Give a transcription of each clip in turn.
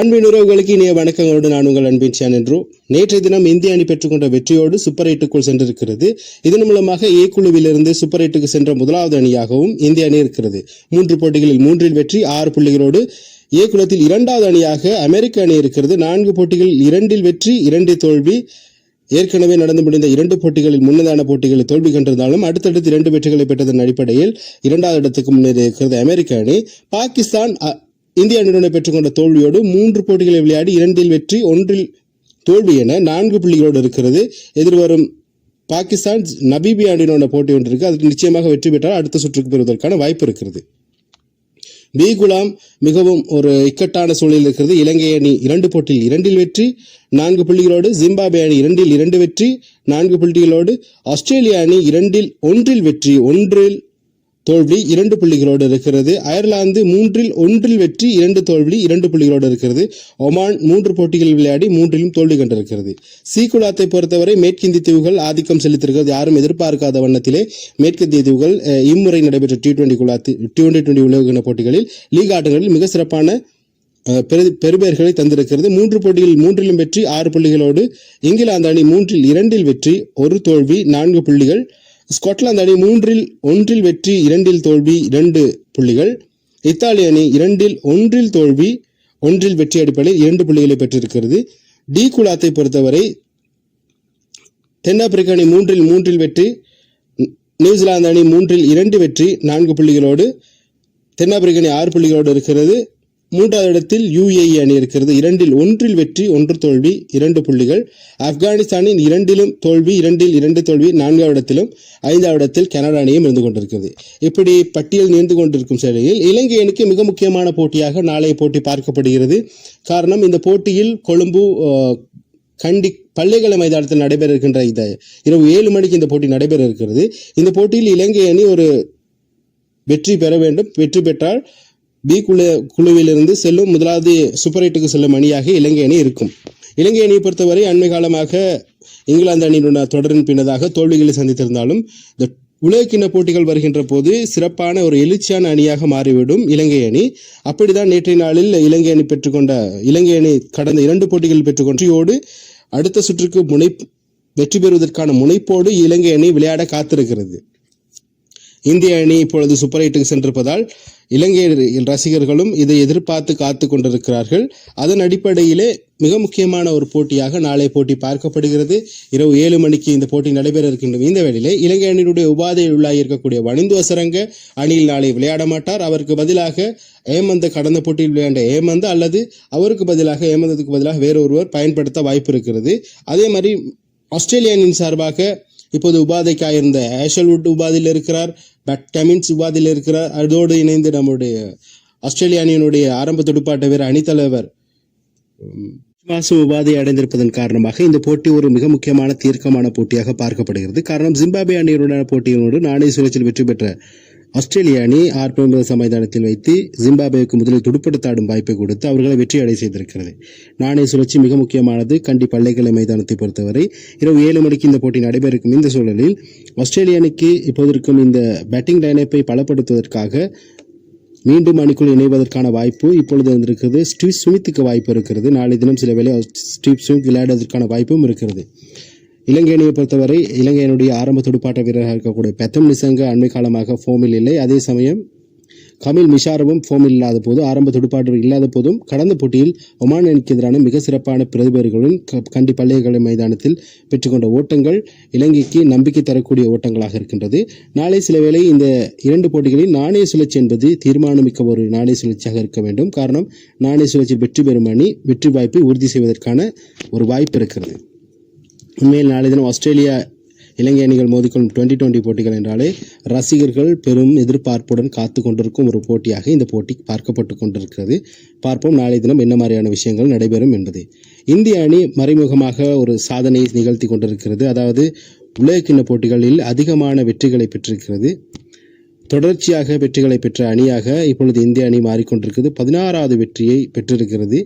அன்பின் உறவுகளுக்கு இனிய வணக்கங்களோடு நான் உங்கள் அன்பின் சேனன்று. நேற்றைய தினம் இந்திய அணி பெற்றுக்கொண்ட வெற்றியோடு சூப்பர் எட்டுக்குள் சென்றிருக்கிறது. இதன் மூலமாக ஏ குழுவிலிருந்து சூப்பர் எட்டுக்கு சென்ற முதலாவது அணியாகவும் இந்திய அணி இருக்கிறது. மூன்று போட்டிகளில் மூன்றில் வெற்றி ஆறு புள்ளிகளோடு ஏ குலத்தில் இரண்டாவது அணியாக அமெரிக்க அணி இருக்கிறது. நான்கு போட்டிகளில் இரண்டில் வெற்றி இரண்டு தோல்வி. ஏற்கனவே நடந்து முடிந்த இரண்டு போட்டிகளில் முன்னதான போட்டிகளில் தோல்வி கண்டிருந்தாலும் அடுத்தடுத்து இரண்டு வெற்றிகளை பெற்றதன் அடிப்படையில் இரண்டாவது இடத்துக்கு முன்னேறி இருக்கிறது அமெரிக்க அணி. பாகிஸ்தான் இந்திய அணியுடன் பெற்றுக்கொண்ட தோல்வியோடு மூன்று போட்டிகளை விளையாடி இரண்டில் வெற்றி ஒன்றில் தோல்வி என நான்கு புள்ளிகளோடு இருக்கிறது. எதிர்வரும் பாகிஸ்தான் நபீபியா அணியினோட போட்டி ஒன்று இருக்கு. அதுக்கு நிச்சயமாக வெற்றி பெற்றால் அடுத்த சுற்றுக்கு பெறுவதற்கான வாய்ப்பு இருக்கிறது பி குலாம் மிகவும் ஒரு இக்கட்டான சூழலில் இருக்கிறது. இலங்கை அணி இரண்டு போட்டியில் இரண்டில் வெற்றி நான்கு புள்ளிகளோடு ஜிம்பாபே அணி இரண்டில் இரண்டு வெற்றி நான்கு புள்ளிகளோடு ஆஸ்திரேலியா அணி இரண்டில் ஒன்றில் வெற்றி ஒன்றில் தோல்வி இரண்டு புள்ளிகளோடு இருக்கிறது. அயர்லாந்து மூன்றில் ஒன்றில் வெற்றி இரண்டு தோல்வி இரண்டு புள்ளிகளோடு இருக்கிறது. ஒமான் மூன்று போட்டிகள் விளையாடி மூன்றிலும் தோல்வி கண்டிருக்கிறது. சீக்குலாத்தை பொறுத்தவரை மேற்கிந்திய தீவுகள் ஆதிக்கம் செலுத்திருக்கிறது யாரும் எதிர்பார்க்காத வண்ணத்திலே மேற்கிந்திய தீவுகள் இம்முறை நடைபெற்ற டி டுவெண்டி குலாத்து டி டுவெண்டி டுவெண்டி உலக போட்டிகளில் லீக் ஆட்டங்களில் மிக சிறப்பான பெரு- பெறுபேறுகளை தந்திருக்கிறது. மூன்று போட்டிகளில் மூன்றிலும் வெற்றி ஆறு புள்ளிகளோடு இங்கிலாந்து அணி மூன்றில் இரண்டில் வெற்றி ஒரு தோல்வி நான்கு புள்ளிகள் ஸ்காட்லாந்து அணி மூன்றில் ஒன்றில் வெற்றி இரண்டில் தோல்வி இரண்டு புள்ளிகள். இத்தாலி அணி இரண்டில் ஒன்றில் தோல்வி ஒன்றில் வெற்றி அடிப்படையில் இரண்டு புள்ளிகளை பெற்றிருக்கிறது. டி குலாத்தை பொறுத்தவரை தென்னாப்பிரிக்க அணி மூன்றில் மூன்றில் வெற்றி நியூசிலாந்து அணி மூன்றில் இரண்டு வெற்றி நான்கு புள்ளிகளோடு தென்னாப்பிரிக்க அணி ஆறு புள்ளிகளோடு இருக்கிறது. மூன்றாவது இடத்தில் யுஏஇ அணி இருக்கிறது. இரண்டில் ஒன்றில் வெற்றி ஒன்று தோல்வி இரண்டு புள்ளிகள். ஆப்கானிஸ்தானின் இரண்டிலும் தோல்வி இரண்டில் இரண்டு தோல்வி நான்காவது இடத்திலும் ஐந்தாவது இடத்தில் கனடா அணியும் இருந்து கொண்டிருக்கிறது. இப்படி பட்டியல் நீண்டு கொண்டிருக்கும் சேவையில் இலங்கை அணிக்கு மிக முக்கியமான போட்டியாக நாளைய போட்டி பார்க்கப்படுகிறது. காரணம் இந்த போட்டியில் கொழும்பு கண்டி பள்ளிகளை மைதானத்தில் நடைபெற இருக்கின்ற இந்த இரவு ஏழு மணிக்கு இந்த போட்டி நடைபெற இருக்கிறது. இந்த போட்டியில் இலங்கை அணி ஒரு வெற்றி பெற வேண்டும். வெற்றி பெற்றால் பி குழு குழுவிலிருந்து செல்லும் முதலாவது சூப்பர் எட்டுக்கு செல்லும் அணியாக இலங்கை அணி இருக்கும். இலங்கை அணியை பொறுத்தவரை அண்மை காலமாக இங்கிலாந்து அணியினுடைய தொடரின் பின்னதாக தோல்விகளை சந்தித்திருந்தாலும் இந்த உலகக்கிண போட்டிகள் வருகின்ற போது சிறப்பான ஒரு எழுச்சியான அணியாக மாறிவிடும் இலங்கை அணி. அப்படிதான் நேற்றைய நாளில் இலங்கை அணி பெற்றுக்கொண்ட இலங்கை அணி கடந்த இரண்டு போட்டிகளில் பெற்றுக்கொண்டோடு அடுத்த சுற்றுக்கு முனை வெற்றி பெறுவதற்கான முனைப்போடு இலங்கை அணி விளையாட காத்திருக்கிறது. இந்திய அணி இப்பொழுது சூப்பர் எயிட்டுக்கு சென்றிருப்பதால் இலங்கை ரசிகர்களும் இதை எதிர்பார்த்து காத்து கொண்டிருக்கிறார்கள். அதன் அடிப்படையிலே மிக முக்கியமான ஒரு போட்டியாக நாளை போட்டி பார்க்கப்படுகிறது. இரவு ஏழு மணிக்கு இந்த போட்டி நடைபெற இருக்கின்ற இந்த வேளையிலே இலங்கை அணியினுடைய உபாதையில் உள்ளாக இருக்கக்கூடிய வனிந்து வசரங்க அணியில் நாளை விளையாட மாட்டார். அவருக்கு பதிலாக ஏமந்த கடந்த போட்டியில் விளையாண்ட ஏமந்த அல்லது அவருக்கு பதிலாக ஏமந்தத்துக்கு பதிலாக வேறொருவர் பயன்படுத்த வாய்ப்பு இருக்கிறது. அதே மாதிரி ஆஸ்திரேலிய அணியின் சார்பாக இப்போது உபாதைக்காயிருந்த ஆஷல்வுட் உபாதையில் இருக்கிறார். பட் கமின்ஸ் உபாதியில் இருக்கிறார் அதோடு இணைந்து நம்முடைய ஆஸ்திரேலிய அணியினுடைய ஆரம்ப துடுப்பாட்ட வீரர் அணித்தலைவர் உம், உபாதை அடைந்திருப்பதன் காரணமாக இந்த போட்டி ஒரு மிக முக்கியமான தீர்க்கமான போட்டியாக பார்க்கப்படுகிறது. காரணம் ஜிம்பாபே அணியுடனான போட்டியினோடு நாணய சுழற்சியில் வெற்றி பெற்ற ஆஸ்திரேலிய அணி ஆர்பிஎம் சமைதானத்தில் வைத்து ஜிம்பாபேவுக்கு முதலில் துடுப்படுத்தாடும் வாய்ப்பை கொடுத்து அவர்களை வெற்றியடை செய்திருக்கிறது. நாணய சுழற்சி மிக முக்கியமானது. கண்டி பள்ளிக்கலை மைதானத்தை பொறுத்தவரை இரவு ஏழு மணிக்கு இந்த போட்டி நடைபெறும். இந்த சூழலில் ஆஸ்திரேலிய அணிக்கு இப்போது இருக்கும் இந்த பேட்டிங் லைனப்பை பலப்படுத்துவதற்காக மீண்டும் அணிக்குள் இணைவதற்கான வாய்ப்பு இப்பொழுது வந்திருக்கிறது. ஸ்டீவ் சுமித்துக்கு வாய்ப்பு இருக்கிறது. நாளை தினம் சில வேலை ஸ்டீவ் சுமித் விளையாடுவதற்கான வாய்ப்பும் இருக்கிறது. இலங்கை அணியை பொறுத்தவரை இலங்கையினுடைய ஆரம்ப துடுப்பாட்ட வீரராக இருக்கக்கூடிய பெத்தம் நிசங்க அண்மை காலமாக ஃபோமில் இல்லை. அதே சமயம் கமில் மிஷாரவும் ஃபோமில் இல்லாத போது ஆரம்ப துடுப்பாட்டம் இல்லாத போதும் கடந்த போட்டியில் ஒமான் அணிக்கு எதிரான மிக சிறப்பான பிரதிபர்களுடன் க- கண்டி பள்ளிகளை மைதானத்தில் பெற்றுக்கொண்ட ஓட்டங்கள் இலங்கைக்கு நம்பிக்கை தரக்கூடிய ஓட்டங்களாக இருக்கின்றது. நாளை சில வேளை இந்த இரண்டு போட்டிகளில் நாணய சுழற்சி என்பது தீர்மானமிக்க ஒரு நாணய சுழற்சியாக இருக்க வேண்டும். காரணம் நாணய சுழற்சி வெற்றி பெறும் அணி வெற்றி வாய்ப்பை உறுதி செய்வதற்கான ஒரு வாய்ப்பு இருக்கிறது. உண்மையில் நாளை தினம் ஆஸ்திரேலியா இலங்கை அணிகள் மோதிக்கொள்ளும் டுவெண்ட்டி டுவெண்ட்டி போட்டிகள் என்றாலே ரசிகர்கள் பெரும் எதிர்பார்ப்புடன் காத்து கொண்டிருக்கும் ஒரு போட்டியாக இந்த போட்டி பார்க்கப்பட்டு கொண்டிருக்கிறது. பார்ப்போம் நாளை தினம் என்ன மாதிரியான விஷயங்கள் நடைபெறும் என்பது. இந்திய அணி மறைமுகமாக ஒரு சாதனையை நிகழ்த்தி கொண்டிருக்கிறது. அதாவது உலகக்கிண்ண போட்டிகளில் அதிகமான வெற்றிகளை பெற்றிருக்கிறது. தொடர்ச்சியாக வெற்றிகளை பெற்ற அணியாக இப்பொழுது இந்திய அணி மாறிக்கொண்டிருக்கிறது. பதினாறாவது வெற்றியை பெற்றிருக்கிறது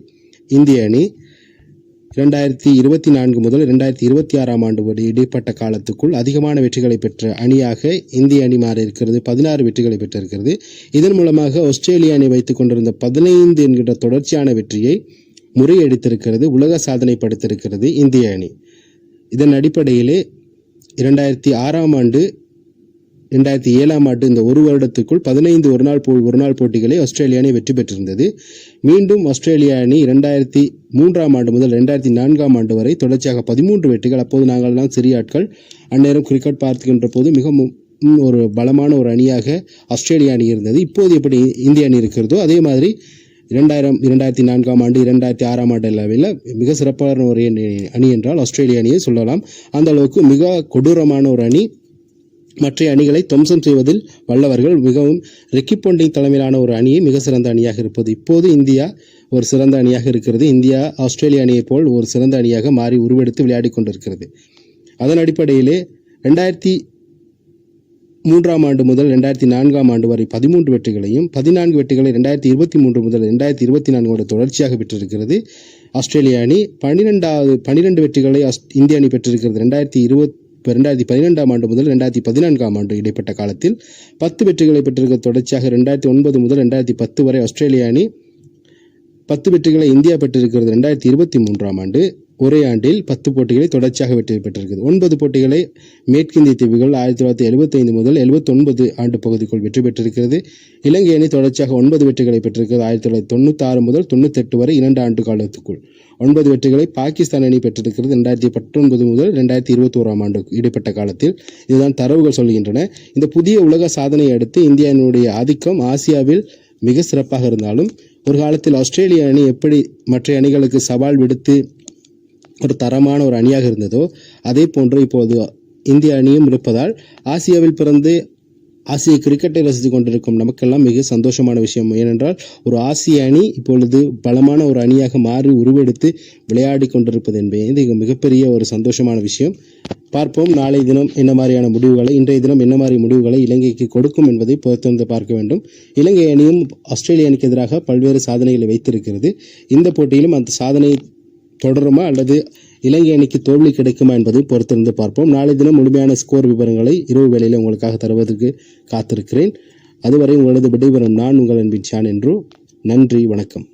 இந்திய அணி. இரண்டாயிரத்தி இருபத்தி நான்கு முதல் இரண்டாயிரத்தி இருபத்தி ஆறாம் ஆண்டு வரை இடைப்பட்ட காலத்துக்குள் அதிகமான வெற்றிகளை பெற்ற அணியாக இந்திய அணி மாறி இருக்கிறது. பதினாறு வெற்றிகளை பெற்றிருக்கிறது. இதன் மூலமாக ஆஸ்திரேலிய அணி வைத்துக் கொண்டிருந்த பதினைந்து என்கின்ற தொடர்ச்சியான வெற்றியை முறியடித்திருக்கிறது. உலக சாதனை படுத்திருக்கிறது இந்திய அணி. இதன் அடிப்படையிலே இரண்டாயிரத்தி ஆறாம் ஆண்டு ரெண்டாயிரத்தி ஏழாம் ஆண்டு இந்த ஒரு வருடத்துக்குள் பதினைந்து ஒருநாள் போ ஒருநாள் போட்டிகளை ஆஸ்திரேலிய அணி வெற்றி பெற்றிருந்தது. மீண்டும் ஆஸ்திரேலிய அணி ரெண்டாயிரத்தி மூன்றாம் ஆண்டு முதல் ரெண்டாயிரத்தி நான்காம் ஆண்டு வரை தொடர்ச்சியாக பதிமூன்று வெற்றிகள் அப்போது நாங்கள்லாம் சிறிய ஆட்கள் அந்நேரம் கிரிக்கெட் பார்த்துக்கின்ற போது மிகவும் ஒரு பலமான ஒரு அணியாக ஆஸ்திரேலிய அணி இருந்தது. இப்போது எப்படி இந்திய அணி இருக்கிறதோ அதே மாதிரி இரண்டாயிரம் இரண்டாயிரத்தி நான்காம் ஆண்டு இரண்டாயிரத்தி ஆறாம் ஆண்டு அளவில் மிக சிறப்பான ஒரு அணி என்றால் ஆஸ்திரேலிய அணியை சொல்லலாம். அந்த அளவுக்கு மிக கொடூரமான ஒரு அணி மற்ற அணிகளை துவம்சம் செய்வதில் வல்லவர்கள் மிகவும் ரிக்கி பொண்டிங் தலைமையிலான ஒரு அணியை மிக சிறந்த அணியாக இருப்பது. இப்போது இந்தியா ஒரு சிறந்த அணியாக இருக்கிறது. இந்தியா ஆஸ்திரேலிய அணியைப் போல் ஒரு சிறந்த அணியாக மாறி உருவெடுத்து விளையாடி கொண்டிருக்கிறது. அதன் அடிப்படையிலே ரெண்டாயிரத்தி மூன்றாம் ஆண்டு முதல் ரெண்டாயிரத்தி நான்காம் ஆண்டு வரை பதிமூன்று வெற்றிகளையும் பதினான்கு வெற்றிகளை ரெண்டாயிரத்தி இருபத்தி மூன்று முதல் ரெண்டாயிரத்தி இருபத்தி நான்கோட தொடர்ச்சியாக பெற்றிருக்கிறது. ஆஸ்திரேலிய அணி பன்னிரெண்டாவது பன்னிரெண்டு வெற்றிகளை அஸ் இந்திய அணி பெற்றிருக்கிறது. ரெண்டாயிரத்தி இருபத் ரெண்டாயிரத்தி பதினெண்டாம் ஆண்டு முதல் ரெண்டாயிரத்தி பதினான்காம் ஆண்டு இடைப்பட்ட காலத்தில் பத்து வெற்றிகளை பெற்றிருக்க தொடர்ச்சியாக ரெண்டாயிரத்தி ஒன்பது முதல் ரெண்டாயிரத்தி பத்து வரை ஆஸ்திரேலிய அணி பத்து வெற்றிகளை இந்தியா பெற்றிருக்கிறது ரெண்டாயிரத்தி இருபத்தி மூன்றாம் ஆண்டு. ஒரே ஆண்டில் பத்து போட்டிகளை தொடர்ச்சியாக வெற்றி பெற்றிருக்கிறது. ஒன்பது போட்டிகளை மேற்கிந்திய தீவுகள் ஆயிரத்தி தொள்ளாயிரத்தி எழுபத்தைந்து முதல் எழுபத்தொன்பது ஆண்டு பகுதிக்குள் வெற்றி பெற்றிருக்கிறது. இலங்கை அணி தொடர்ச்சியாக ஒன்பது வெற்றிகளை பெற்றிருக்கிறது. ஆயிரத்தி தொள்ளாயிரத்தி தொண்ணூத்தாறு முதல் தொண்ணூத்தெட்டு வரை இரண்டு ஆண்டு காலத்துக்குள் ஒன்பது வெற்றிகளை பாகிஸ்தான் அணி பெற்றிருக்கிறது. ரெண்டாயிரத்தி பத்தொன்பது முதல் ரெண்டாயிரத்தி இருபத்தி ஓராம் ஆண்டு இடைப்பட்ட காலத்தில் இதுதான் தரவுகள் சொல்கின்றன. இந்த புதிய உலக சாதனையை அடுத்து இந்தியாவினுடைய ஆதிக்கம் ஆசியாவில் மிக சிறப்பாக இருந்தாலும் ஒரு காலத்தில் ஆஸ்திரேலிய அணி எப்படி மற்ற அணிகளுக்கு சவால் விடுத்து ஒரு தரமான ஒரு அணியாக இருந்ததோ அதே போன்று இப்போது இந்திய அணியும் இருப்பதால் ஆசியாவில் பிறந்து ஆசிய கிரிக்கெட்டை ரசித்து கொண்டிருக்கும் நமக்கெல்லாம் மிக சந்தோஷமான விஷயம் ஏனென்றால் ஒரு ஆசிய அணி இப்பொழுது பலமான ஒரு அணியாக மாறி உருவெடுத்து விளையாடி கொண்டிருப்பது என்பது இது மிகப்பெரிய ஒரு சந்தோஷமான விஷயம். பார்ப்போம் நாளை தினம் என்ன மாதிரியான முடிவுகளை இன்றைய தினம் என்ன மாதிரி முடிவுகளை இலங்கைக்கு கொடுக்கும் என்பதை பொறுத்திருந்து பார்க்க வேண்டும். இலங்கை அணியும் ஆஸ்திரேலிய அணிக்கு எதிராக பல்வேறு சாதனைகளை வைத்திருக்கிறது. இந்த போட்டியிலும் அந்த சாதனை தொடருமா அல்லது இலங்கை அணிக்கு தோல்வி கிடைக்குமா என்பதை பொறுத்திருந்து பார்ப்போம். நாளை தினம் முழுமையான ஸ்கோர் விவரங்களை இரவு வேளையில் உங்களுக்காக தருவதற்கு காத்திருக்கிறேன். அதுவரை உங்களது விடைபெறும் நான் உங்கள் அன்பின் சான் என்று நன்றி வணக்கம்.